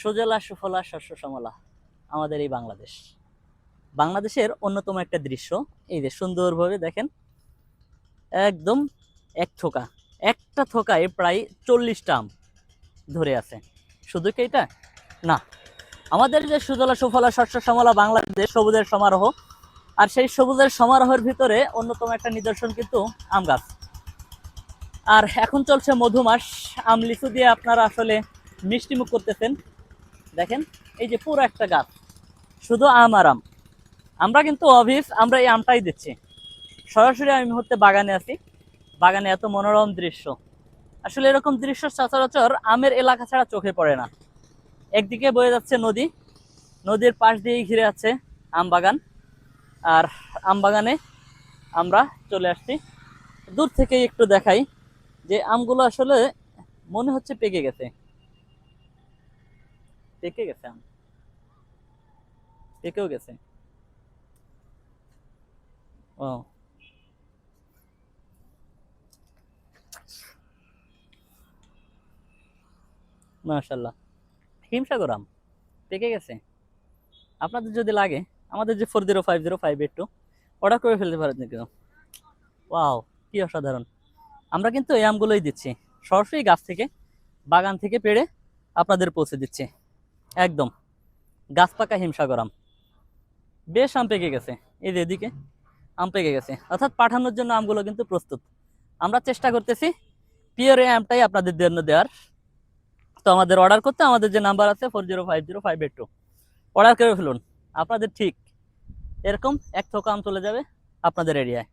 সুজলা সুফলা শস্য সমলা আমাদের এই বাংলাদেশ। বাংলাদেশের অন্যতম একটা দৃশ্য, এই যে সুন্দরভাবে দেখেন, একদম এক থোকা। একটা থোকায় প্রায় চল্লিশটা আম ধরে আছে। শুধু কি এটা? না। আমাদের যে সুজলা সুফলা শস্য সমলা বাংলাদেশ সবুজের সমারোহ, আর সেই সবুজের সমারোহের ভিতরে অন্যতম একটা নিদর্শন কিন্তু আম গাছ। আর এখন চলছে মধুমাস। আম লিচু দিয়ে আপনারা আসলে মিষ্টিমুখ করতেছেন। দেখেন, এই যে পুরো একটা গাছ, শুধু আম আর আম। আমরা কিন্তু অভিস আমরা এই আমটাই দিচ্ছি। সরাসরি আমি মুহূর্তে বাগানে আছি। বাগানে এত মনোরম দৃশ্য। আসলে এরকম দৃশ্য সচরাচর আমের এলাকা ছাড়া চোখে পড়ে না। একদিকে বয়ে যাচ্ছে নদী, নদীর পাশ দিয়েই ঘিরে আছে আম বাগান। আর আম বাগানে আমরা চলে আসছি। দূর থেকেই একটু দেখাই যে আমগুলো আসলে মনে হচ্ছে পেকে গেছে। পেকে গেছে আম। পেকেও গেছে। ও মাশাল্লাহ হিমসাগর আম পেকে গেছে। আপনাদের যদি লাগে, আমাদের যে four zero five zero five eight two order করে ফেলতে পারেন কিন্তু। ওয়াও, কি অসাধারণ। আমরা কিন্তু এই আমগুলোই দিচ্ছি। সরাসরি গাছ থেকে, বাগান থেকে পেড়ে আপনাদের পৌঁছে দিচ্ছি। একদম। গাছ পাকা হিমসাগর বেশ আম পেকে গেছে। এই যে এদিকে আম পেকে গেছে। অর্থাৎ পাঠানোর জন্য আমগুলো কিন্তু প্রস্তুত। আমরা চেষ্টা করতেছি পিওর এই আমটাই আপনাদের জন্য দেওয়ার। তো আমাদের অর্ডার করতে আমাদের যে নাম্বার আছে four zero five zero five eight two order করে ফেলুন। আপনাদের ঠিক এরকম এক থোকা আম চলে যাবে আপনাদের এরিয়ায়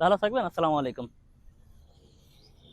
ভালো থাকবেন। আসসালামু আলাইকুম।